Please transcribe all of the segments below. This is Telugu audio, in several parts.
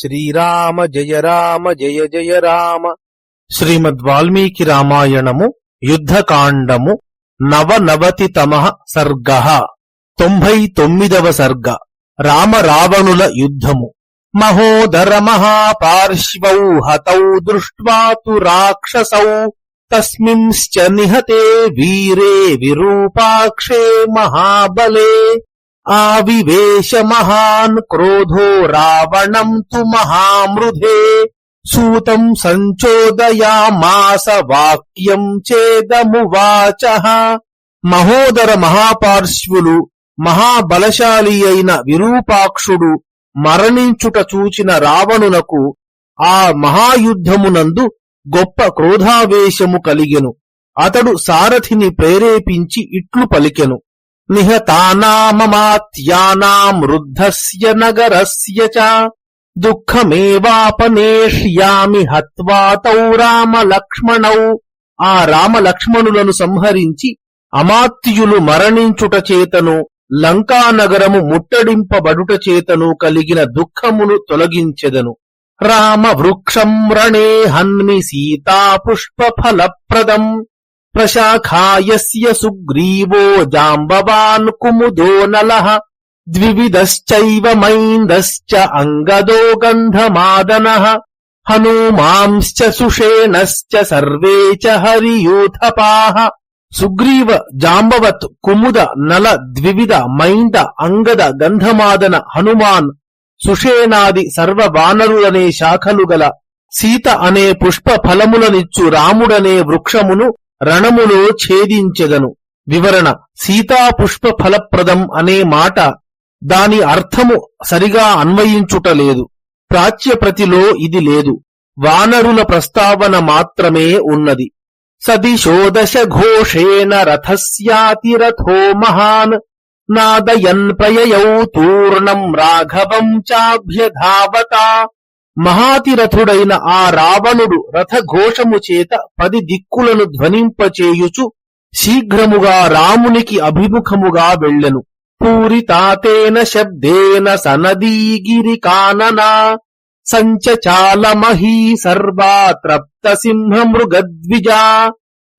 శ్రీరామ జయ రామ జయ జయ రామ. శ్రీమద్ వాల్మీకి రామాయణము యుద్ధకాండము నవనవతితమ సర్గ. తొంభై తొమ్మిదవ సర్గ రామ రావణుల యుద్ధము. మహోదర మహాపార్శ్వౌ హతౌ దృష్ట్వా తు రాక్షసౌ తస్మింశ్చ నిహతే వీరే విరూపాక్షే మహాబలే. ఆవివేశ మహాన్ క్రోధో రావణం తు మహామృధే. సూతం సంచోదయామాస వాక్యం చేదమువాచ. మహోదర మహాపార్శ్వులు మహాబలశాలి అయిన విరూపాక్షుడు మరణించుట చూచిన రావణునకు ఆ మహాయుద్ధమునందు గొప్ప క్రోధావేశము కలిగెను. అతడు సారథిని ప్రేరేపించి ఇట్లు పలికెను. నిహతానామమాత్యానాం వృద్ధస్య నగరస్య చ దుఃఖమేవాపనేష్యామి హత్వా తౌ రామలక్ష్మణౌ ఆ రామలక్ష్మణులను సంహరించి అమాత్యులు మరణించుట చేతను లంకానగరము ముట్టడింపబడుట చేతను కలిగిన దుఃఖమును తొలగించెదను. రామ వృక్షం రణే హన్మి సీతా పుష్ప ఫలప్రదం ప్రశాఖాయస్య సుగ్రీవో జాంబవాన్ కుముదో నలః ద్వివిధశ్చైవ మైందశ్చ అంగదో గంధమాదనః హనూమాంశ్చ సుషేణశ్చ సర్వే చ హరియూథపాః సుగ్రీవ జాంబవత్ కుముద నల ద్వివిధ మైంద అంగద గంధమాదన హనుమాన్ సుషేనాది సర్వ వానరులనే శాఖలు గల సీత అనే పుష్ప ఫలములనిచ్చు రాముడనే వృక్షమును రణములో ఛేదించెదను. వివరణ సీతా పుష్ప ఫలప్రదం అనే మాట దాని అర్థము సరిగా అన్వయించుటలేదు ప్రాచ్యప్రతిలో ఇది లేదు. వానరుల ప్రస్తావన మాత్రమే ఉన్నది. సదిశోదశ ఘోషేణ రథస్యాతిరథో మహాన్ నాదయన్ ప్రయయౌ తూర్ణం రాఘవం చాభ్యధావత మహాతిరథుడైన ఆ రావణుడు రథఘోషము చేత పది దిక్కులను ధ్వనింపచేయుచు శీఘ్రముగా రామునికి అభిముఖముగా వెళ్ళెను. పూరితాతేన శబ్దేన సనదీగిరి కాననా సంచచాలమహీ సర్వా త్రప్త సింహ మృగద్విజా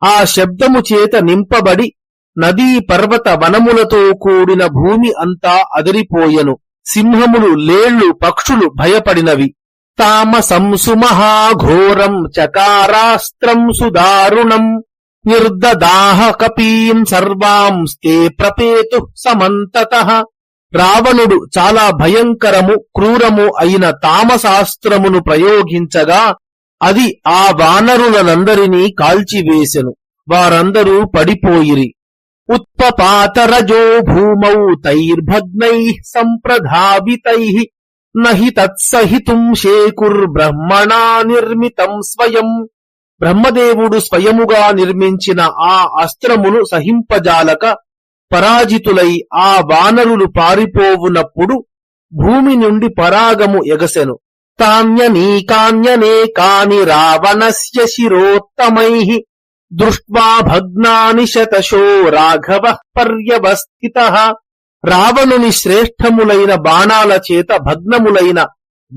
ఆ శబ్దము చేత నింపబడి నదీ పర్వత వనములతో కూడిన భూమి అంతా అదిరిపోయెను. సింహములు లేళ్ళు పక్షులు భయపడినవి. తామసంసు మహాఘోరం చకారాస్త్రం సుదారుణం నిర్దదాహ కపీం సర్వాంస్తే ప్రపేతు సమంతత రావణుడు చాలా భయంకరము క్రూరము అయిన తామశాస్త్రమును ప్రయోగించగా అది ఆ వానరులనందరినీ కాల్చివేసెను. వారందరూ పడిపోయిరి. ఉత్పపాతరజో భూమౌ తైర్భగ్నై సంప్రధావితై నహి తత్సహితుం శేకుర్బ్రహ్మణా నిర్మితం స్వయం. బ్రహ్మదేవుడు స్వయముగా నిర్మించిన ఆ అస్త్రమును సహింపజాలక పరాజితులై ఆ వానరులు పారిపోవునప్పుడు భూమి నుండి పరాగము ఎగసెను. తాన్యనీకాన్యనేకాని రావణస్య శిరోత్తమై. దృష్ట్వా భగ్నాని శతశో రాఘవ పర్యవస్థిత. రావణుని శ్రేష్టములైన బాణాల చేత భగ్నములైన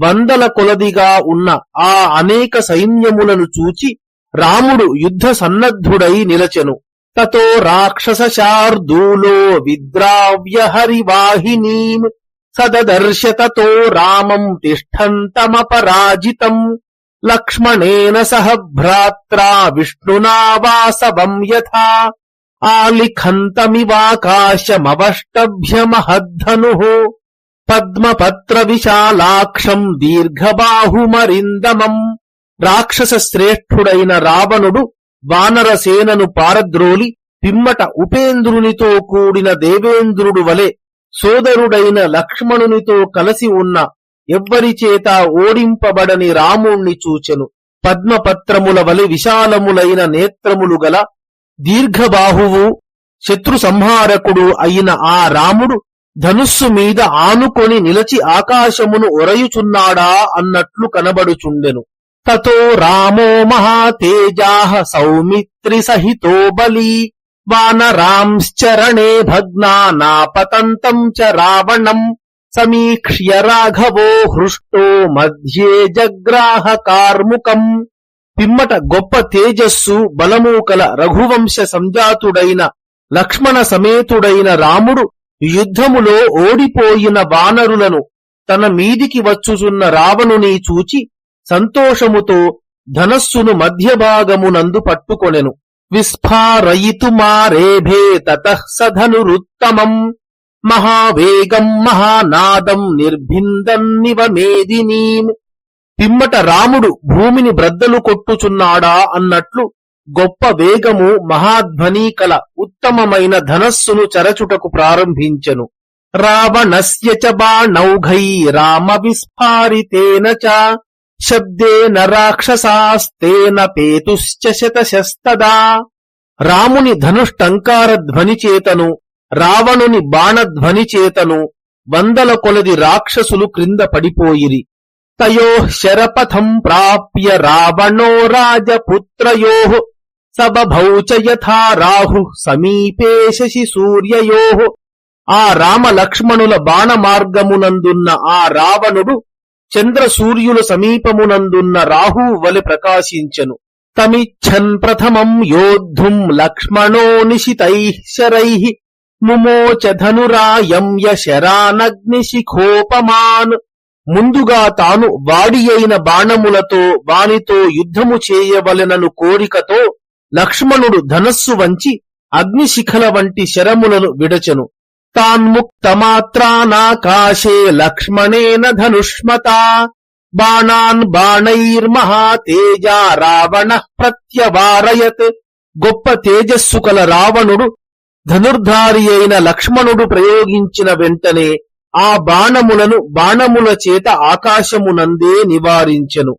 వందల కొలదిగా ఉన్న ఆ అనేక సైన్యములను చూచి రాముడు యుద్ధ సన్నద్ధుడై నిలచెను. తతో రాక్షస శార్దూలో విద్రావ్య హరివాహినీం సదర్శతతో రామం తిష్టంతమపరాజితం. లక్ష్మణేన సహ భ్రాత్రా విష్ణునా వాసవం యథా ఆలిఖంతమివాకాశమవష్టభ్యమహద్ధను పద్మపత్ర విశాలాక్షం దీర్ఘబాహుమరిందమం రాక్షస శ్రేష్ఠుడైన రావణుడు వానరసేనను పారద్రోలి పిమ్మట ఉపేంద్రునితో కూడిన దేవేంద్రుడు వలె సోదరుడైన లక్ష్మణునితో కలసి ఉన్న ఎవ్వరి చేత ఓడింపబడని రాముణ్ణి చూచెను. పద్మపత్రముల వలె విశాలములైన నేత్రములు గల దీర్ఘబాహువు శత్రు సంహారకుడు అయిన ఆ రాముడు ధనుస్సు మీద ఆనుకొని నిలచి ఆకాశమును ఒరయుచున్నాడా అన్నట్లు కనబడుచుండెను. తతో రామో మహాతేజాహ సౌమిత్రి సహితో బలీ వానరాంశ్చరణే భగ్నా నాపతంతం చ రావణం సమీక్ష్య రాఘవో హృష్టో మధ్యే జగ్రాహ కార్ముకం. పిమ్మట గొప్ప తేజస్సు బలము కల రఘువంశ సంజాతుడైన లక్ష్మణ సమేతుడైన రాముడు యుద్ధములో ఓడిపోయిన వానరులను తన మీదికి వచ్చుచున్న రావణుని చూచి సంతోషముతో ధనస్సును మధ్యభాగమునందు పట్టుకొనెను. విస్ఫారయితుమారేభే తత సధనురుత్తమం. మహావేగం మహానాదం నిర్భిందన్నివ మేదినీం పిమ్మట రాముడు భూమిని బ్రద్దలు కొట్టుచున్నాడా అన్నట్లు గొప్ప వేగము మహాధ్వని కల ఉత్తమమైన ధనస్సును చరచుటకు ప్రారంభించెను. రావణస్య చ బాణౌఘై రామ విస్ఫారితేన చ శబ్దేన రాక్షసాస్తేన పేతుశ్చ శతశస్తదా. రాముని ధనుష్టంకార ధ్వని చేతను రావణుని బాణధ్వని చేతను వందల కొలది రాక్షసులు క్రింద పడిపోయిరి. తయో శరపథం ప్రాప్య రావణో రాజపుత్రయో సబభౌ చ యథా రాహు సమీపే శశి సూర్యయో ఆ రామ లక్ష్మణుల బాణ ఆ రావణుడు చంద్ర సూర్యుల సమీపమునందున్న రాహు వలి ప్రకాశించెను తమిచ్చన్ ప్రథమం యోద్ధుం లక్ష్మణో నిశితై శరై ముమోచ ధనురాయం యశరానగ్నిశిఖోపమాన్ ముందుగా తాను వాడి అయిన బాణములతో వానితో యుద్ధము చేయవలెనను కోరికతో లక్ష్మణుడు ధనస్సు వంచి అగ్నిశిఖల వంటి శరములను విడచెను. తాన్ముక్తమాత్రానాకాశే లక్ష్మణేన ధనుష్మతా. బాణాన్ బాణైర్మహాతేజా రావణ ప్రత్యవారయత్. గొప్ప తేజస్సు కల రావణుడు ధనుర్ధారి అయిన లక్ష్మణుడు ప్రయోగించిన వెంటనే ఆ బాణములను బాణముల చేత ఆకాశమునందే నివారించెను.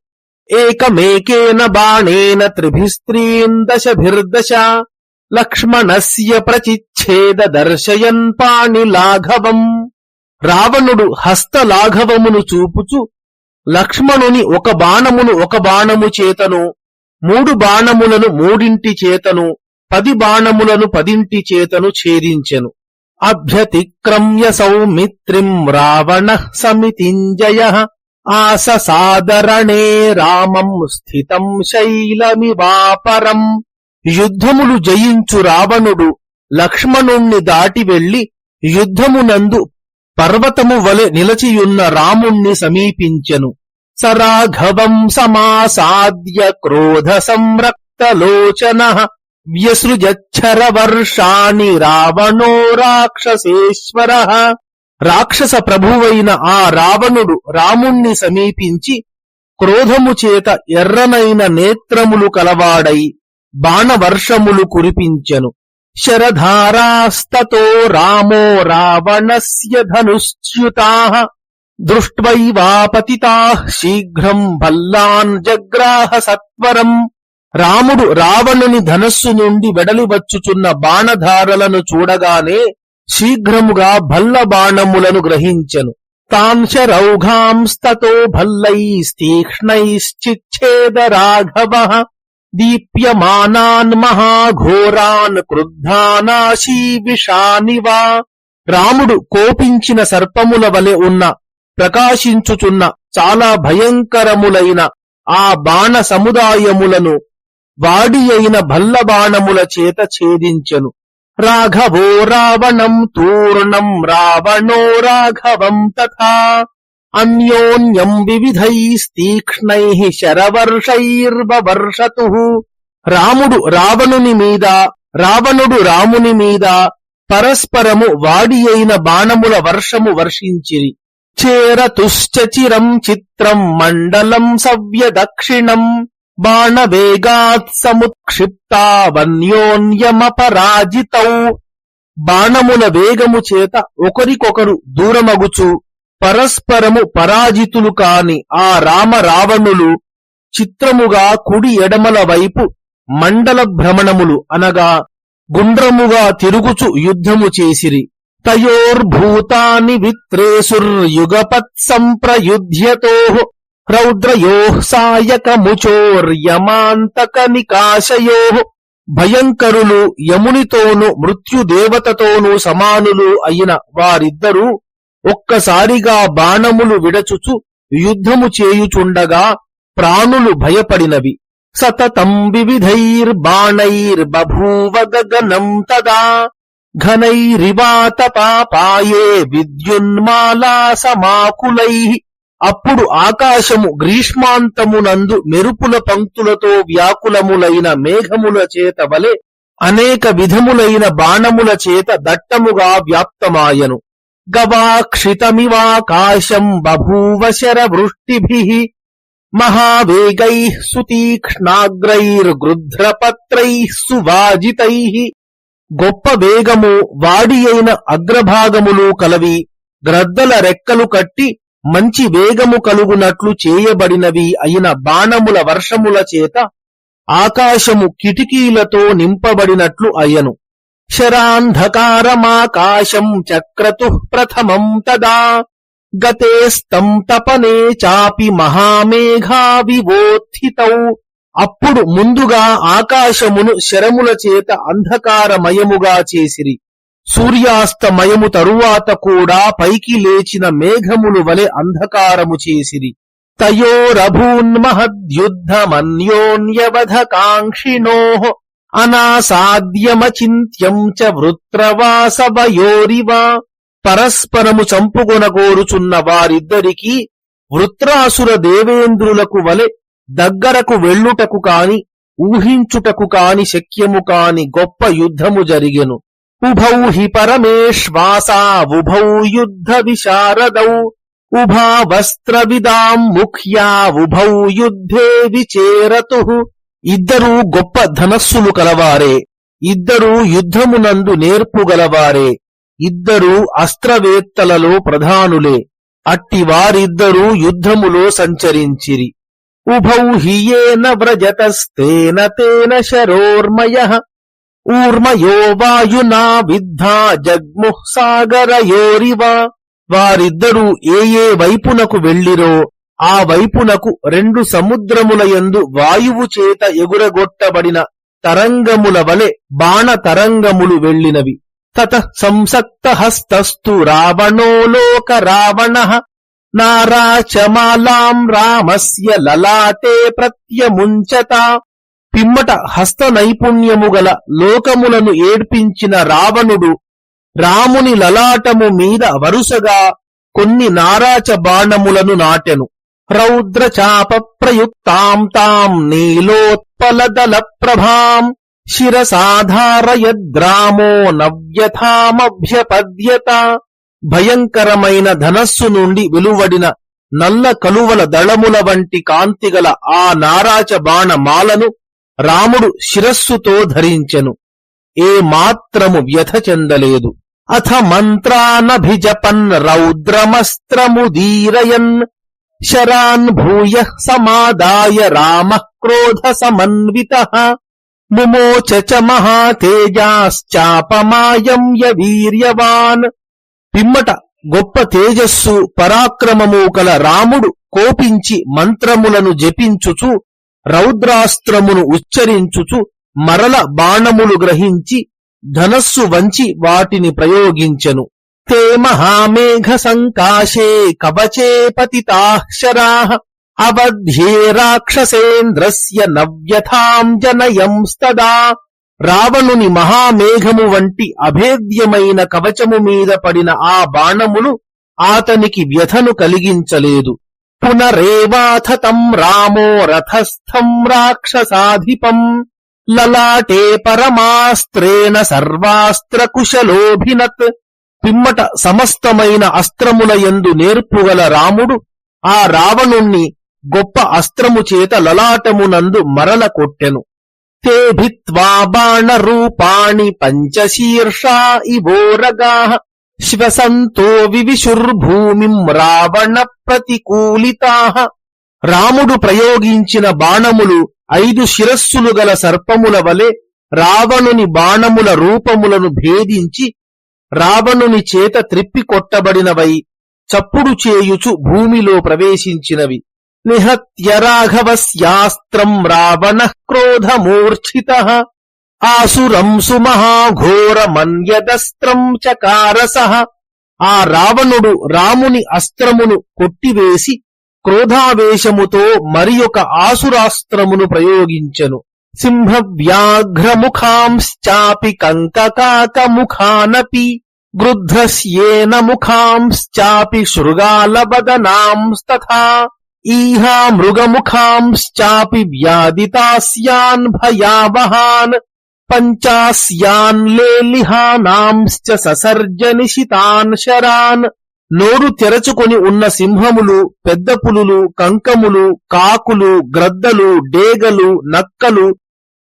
ఏకమేకేన బాణేన త్రిభిస్త్రీన్ దశభిర్దశ లక్ష్మణస్య ప్రచిచ్ఛేద దర్శయన్ పాణిలాఘవం రావణుడు హస్తలాఘవమును చూపుచు లక్ష్మణుని ఒక బాణమును ఒక బాణము చేతను మూడు బాణములను మూడింటి చేతను పది బాణములను పదింటి చేతను ఛేదించెను. అభ్యతిక్రమ్య సౌమిత్రిం రావణ సమితింజయ ఆస సాదరణే రామం స్థితం శైలమివాపరం యుద్ధములు జయించు రావణుడు లక్ష్మణుణ్ణి దాటి వెళ్ళి యుద్ధమునందు పర్వతము వలె నిలచియున్న రాముణ్ణి సమీపించెను। సరాఘవం సమాసాద్య క్రోధ సంరక్తలోచన వ్యసృజచ్చర వర్షాణి రావణో రాక్షసేశ్వర. రాక్షస ప్రభువైన ఆ రావణుడు రాముణ్ణి సమీపించి క్రోధము చేత ఎర్రనైన నేత్రములు కలవాడై బాణవర్షములు కురిపించెను. శరధారాస్తతో రామో రావణస్య ధనుశ్చ్యుతా. దృష్ట్వైవాపతితా శీఘ్రం భల్లాన్ జగ్రాహ సత్వరం. రాముడు రావణుని ధనస్సు నుండి వెడలివచ్చుచున్న బాణధారలను చూడగానే శీఘ్రముగా భల్ల బాణములను గ్రహించెను. తాంశరౌఘాంస్తతో భల్లైస్తీక్ష్ణైశ్చిచ్ఛేద రాఘవ దీప్యమానాన్ మహాఘోరాన్ క్రుద్ధానాశీ విషానివా. రాముడు కోపించిన సర్పముల వలె ఉన్న ప్రకాశించుచున్న చాలా భయంకరములైన ఆ బాణ సముదాయములను వాడి అయిన భల్లబాణముల చేత ఛేదించెను. రాఘవో రావణం తూర్ణం రావణో రాఘవం తథా. అన్యోన్యం వివిధైస్తీక్ష్ణై శరవర్షైర్వర్షతు రాముడు రావణుని మీద రావణుడు రాముని మీద పరస్పరము వాడి అయిన బాణముల వర్షము వర్షించిరి. చేరతుశ్చిరం చిత్రం మండలం సవ్య దక్షిణం బాణవేగాత్ సముత్క్షిప్తా వన్యోన్యమపరాజితౌ బాణముల వేగము చేత ఒకరికొకరు దూరమగుచు పరస్పరము పరాజితులు కాని ఆ రామ రావణులు చిత్రముగా కుడి ఎడమల వైపు మండల భ్రమణములు అనగా గుండ్రముగా తిరుగుచు యుద్ధము చేసిరి. తయోర్భూతాని విత్రేసుర్యుగపత్ సంప్రయుధ్యతో రౌద్రయో సాయకముచోర్యమాంతక నికాశయో భయంకరులు యమునితోను మృత్యుదేవతతోనూ సమానులు అయిన వారిద్దరూ ఒక్కసారిగా బాణములు విడచుచు యుద్ధము చేయుచుండగా ప్రాణులు భయపడినవి. సతతం వివిధైర్బాణైర్బభూవ గగనం తదా ఘనైరివాత పాపాయే విద్యున్మాలా సమాకులై అప్పుడు ఆకాశము గ్రీష్మాంతమునందు మెరుపుల పంక్తులతో వ్యాకులములైన మేఘముల చేత వలె అనేక విధములైన బాణముల చేత దట్టముగా వ్యాప్తమాయను. గవాక్షితమివాకాశం బభూవ శరవృష్టిభి మహావేగై సుతీక్ష్ణాగ్రైర్గృధ్రపత్రై సువాజితై గొప్ప వేగము వాడియైన అగ్రభాగములు కలవి గ్రద్దల రెక్కలు కట్టి మంచి వేగము కలుగునట్లు చేయబడినవి అయిన బాణముల వర్షముల చేత ఆకాశము కిటికీలతో నింపబడినట్లు అయ్యను. శరాంధకారమాకాశం చక్రతు ప్రథమం తదా. గతేస్తం తపనే చాపి మహామేఘా అప్పుడు ముందుగా ఆకాశమును శరముల చేత అంధకారమయముగా చేసిరి. సూర్యాస్తమయము తరువాత కూడా పైకి లేచిన మేఘములు వలె అంధకారము చేసిరి. తయోరభూన్మహద్యుద్ధమన్యోన్యవధకాంక్షిణో అనాసాద్యమచింత్యం చ వృత్రవాసవయోరివా. పరస్పరము చంపుకొనగోరుచున్న వారిద్దరికీ వృత్రాసుర దేవేంద్రులకు వలె దగ్గరకు వెళ్ళుటకు కాని ఊహించుటకు కాని శక్యము కాని గొప్ప యుద్ధము జరిగెను. ఉభౌ హి పరమేశ్వాసా युद्धविशारदौ యుద్ధ విశారదౌ ఉభా వస్త్రవిదాం ముఖ్యా ఉభౌ యుద్ధే విచేరతు. ఇద్దరూ గొప్ప ధనస్సులు కలవారే ఇద్దరూ యుద్ధమునందు నేర్పుగలవారే ఇద్దరూ అస్త్రవేత్తలలో ప్రధానులే అట్టి వారిద్దరూ యుద్ధములో సంచరించిరి. ఉభౌ హియేన వ్రజతస్తేన తేన శరోర్మయ. ఊర్మయో వాయునా విద్ధా జగ్ముః సాగరయోరివ. వారిద్దరూ ఏ ఏ వైపునకు వెళ్ళిరో ఆ వైపునకు రెండు సముద్రములయందు వాయువు చేత ఎగురగొట్టబడిన తరంగముల వలె బాణ తరంగములు వెళ్ళినవి. తత సంసక్త హస్తస్తు రావణో రావణ. నారాచమాలాం రామస్య లలాటే ప్రత్యముంచత. పిమ్మట హస్త నైపుణ్యము గల లోకములను ఏడ్పించిన రావణుడు రాముని లలాటము మీద వరుసగా కొన్ని నారాచ బాణములను నాటెను. రౌద్రచాప ప్రయుక్తాం తాం నీలోత్పలదల ప్రభాం శిరసాధారయద్రామో నవ్యథామభ్యపద్యత. భయంకరమైన ధనస్సు నుండి వెలువడిన నల్ల కలువల దళముల వంటి కాంతిగల ఆ నారాచ బాణమాలను రాముడు శిరస్సుతో ధరించెను. ఏ మాత్రము వ్యథ చెందలేదు. అథ మంత్రానభిజపన్ రౌద్రమస్త్రముదీరయన్ శరాన్ భూయ సమాదాయ రామ క్రోధ సమన్విత. ముమోచ చ మహాతేజాశ్చాపమాయం వీర్యవాన్. పిమ్మట గొప్ప తేజస్సు పరాక్రమము కల రాముడు కోపించి మంత్రములను జపించుచు రౌద్రాస్త్రమును ఉచ్చరించుచు మరల బాణములు గ్రహించి ధనస్సు వంచి వాటిని ప్రయోగించెను. తే మహామేఘ సంకాశే కవచే పతితాక్షరా అవధ్యే రాక్షసేంద్రస్య నవ్యథాం జనయంస్తదా రావణుని మహామేఘము వంటి అభేద్యమైన కవచము మీద పడిన ఆ బాణములు ఆతనికి వ్యథను కలిగించలేదు. పునరేవాథతం రామో రథస్థం రాక్షసాధిపం లలాటే పరమాస్త్రేణ సర్వాస్త్రకుశలోభినత్ పిమ్మట సమస్తమైన అస్త్రముల యందు నేర్పుగల రాముడు ఆ రావణుణ్ణి గొప్ప అస్త్రము చేత లలాటమునందు మరల కొట్టెను తేభిత్వా బాణ బాణరూపాణి పంచశీర్షా ఇవోరగా శ్వసంతో వివిశుర్భూమిం రావణ ప్రతికూలితా. రాముడు ప్రయోగించిన బాణములు ఐదు శిరస్సులు గల సర్పముల వలె రావణుని బాణముల రూపములను భేదించి రావణుని చేత త్రిప్పి కొట్టబడినవై చప్పుడు చేయుచు భూమిలో ప్రవేశించినవి. నిహత్య రాఘవస్యాస్త్రం రావణ క్రోధమూర్ఛిత. ఆసురం సుమహాఘోరమన్యదస్త్రం చకారస. ఆ రావణుడు రాముని అస్త్రమును కొట్టివేసి క్రోధావేశముతో మరి ఒక ఆసురాస్త్రమును ప్రయోగించెను. సింహ వ్యాఘ్రముఖాంశ్చాపి కంకకాకముఖానపి గృధ్రస్యేన ముఖాంశ్చాపి శృగాలవదనాంస్తథా. ఈహా మృగముఖాంశ్చాపి వ్యాదితాస్యాన్ భయావహాన్. పంచాస్యాన్ లేలిహానాంశ్చ ససర్జ నిశితాన్ శరాన్. నోరు తెరచుకొని ఉన్న సింహములు పెద్ద పులులు కంకములు కాకులు గ్రద్దలు డేగలు నక్కలు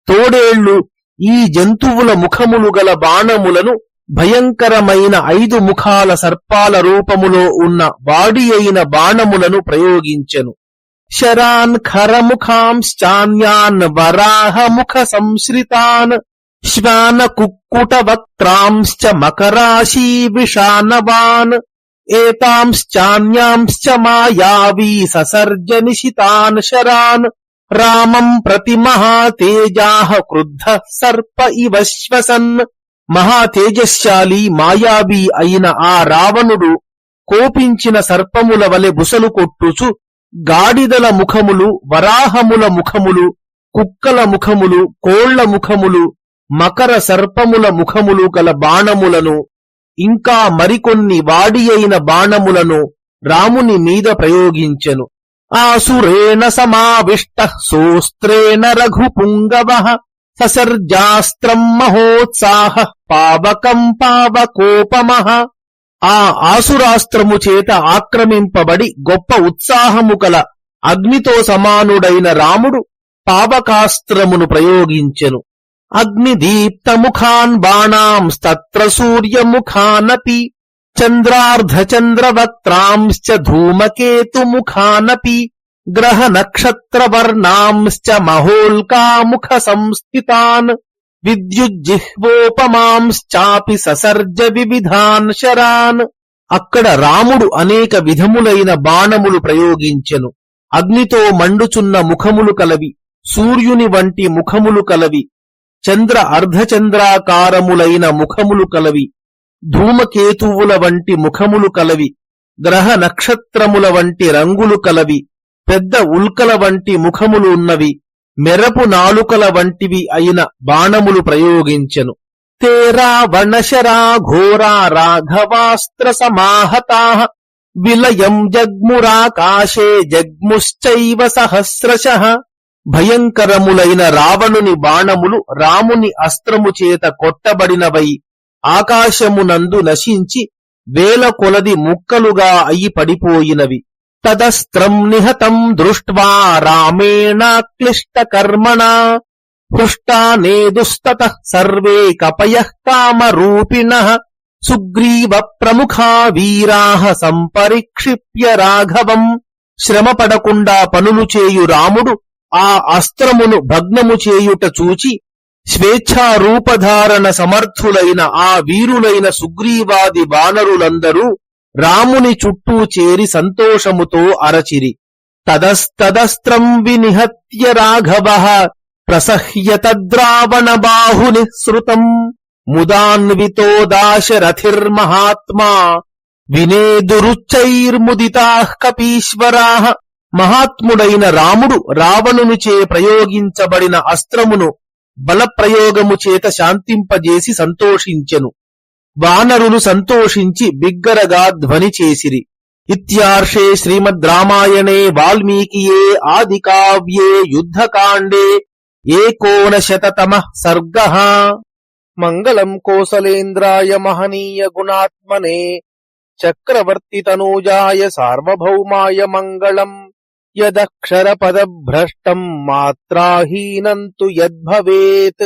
తోడేళ్ళు ఈ జంతువుల ముఖములు గల బాణములను భయంకరమైన ఐదు ముఖాల సర్పాల రూపములో ఉన్న వాడి అయిన బాణములను ప్రయోగించెను. శరాన్ ఖరముఖాంశ్చాన్యాన్ వరాహముఖ సంశ్రితాన్ శ్వాన కుక్కుట వక్త్రాంశ్చ మకరాశీ విషానవాన్ ఏతాంశ్చాన్యాంశ్చ మాయావీ ససర్జ నిశితాన్ శరాన్ రామం ప్రతి మహాతేజాహ క్రుద్ధ సర్ప ఇవ శ్వసన్ మహాతేజశాలి మాయావి అయిన ఆ రావణుడు కోపించిన సర్పముల వలె బుసలు కొట్టుచు గాడిదల ముఖములు వరాహముల ముఖములు కుక్కల ముఖములు కోళ్ళ ముఖములు మకర సర్పముల ముఖములు గల బాణములను ఇంకా మరికొన్ని వాడి అయిన బాణములను రాముని మీద ప్రయోగించెను. ఆసురేణ సమావిష్ట సోస్త్రేణ రఘుపుంగవ ససర్జాస్త్రం మహోత్సాహ పావకం పావకోపమహ ఆ ఆసురాస్త్రము చేత ఆక్రమింపబడి గొప్ప ఉత్సాహము కల అగ్నితో సమానుడైన రాముడు పావకాస్త్రమును ప్రయోగించెను. అగ్నిదీప్తముఖాన్ బాణాంస్తత్ర సూర్యముఖానపి చంద్రార్ధచంద్రవక్త్రాంశ్చ ధూమకేతుముఖానపి గ్రహ నక్షత్రవర్ణాంశ్చ మహోల్కాముఖ సంస్థితాన్. విద్యుజ్జిహ్వోపమాంశ్చాపి ససర్జ వివిధాన్ శరాన్. అక్కడ రాముడు అనేక విధములైన బాణములు ప్రయోగించెను. అగ్నితో మండుచున్న ముఖములు కలవి. సూర్యుని వంటి ముఖములు కలవి. చంద్ర అర్ధచంద్రాకారములైన ముఖములు కలవి. ధూమకేతువుల వంటి ముఖములు కలవి. గ్రహ నక్షత్రముల వంటి రంగులు కలవి. పెద్ద ఉల్కల వంటి ముఖములు ఉన్నవి. మెరపు నాలుకల వంటివి అయిన బాణములు ప్రయోగించెను. తేరా వణశరా ఘోరా రాఘవాస్త్ర సమాహతా విలయం జగ్మురాకాశే జగ్ముశ్చైవ సహస్రశ భయంకరములైన రావణుని బాణములు రాముని అస్త్రము చేత కొట్టబడినవై ఆకాశమునందు నశించి వేల కొలది ముక్కలుగా అయి పడిపోయినవి. తదస్త్రం నిహతం దృష్ట్వా రామేణాక్లిష్టకర్మణా హృష్టానేదుస్తత సర్వే కపయః కామరూపిణః సుగ్రీవ ప్రముఖా వీరాహ సంపరిక్షిప్య రాఘవం శ్రమపడకుండా పనులు చేయు రాముడు ఆ అస్త్రమును భగ్నము చేయుట చూచి స్వేచ్ఛారూపధారణ సమర్థులైన ఆ వీరులైన సుగ్రీవాది వానరులందరూ రాముని చుట్టూ చేరి సంతోషముతో అరచిరి. తదస్తదస్త్రం వినిహత్య రాఘవ ప్రసహ్య తద్రావణ బాహుని శ్రుతం ముదాన్వితో దాశరథిర్మహాత్మా వినేదురుచ్చైర్ముదితా కపీశ్వరా. మహాత్ముడైన రాముడు రావణునిచే ప్రయోగించబడిన అస్త్రమును బలప్రయోగము చేత శాంతింపజేసి సంతోషించెను. వానరులు సంతోషించి బిగ్గరగా ధ్వని చేసిరి. ఇత్యార్షే శ్రీమద్ రామాయణే వాల్మీకియే ఆది కావ్యే యుద్ధకాండే ఏకోనశతతమ సర్గ. మంగళం కోసలేంద్రాయ మహనీయ గుణాత్మనే చక్రవర్తి తనూజాయ సార్వభౌమాయ మంగళం యదక్షర పదభ్రష్టం మాత్రాహీనం తు యద్భవేత్.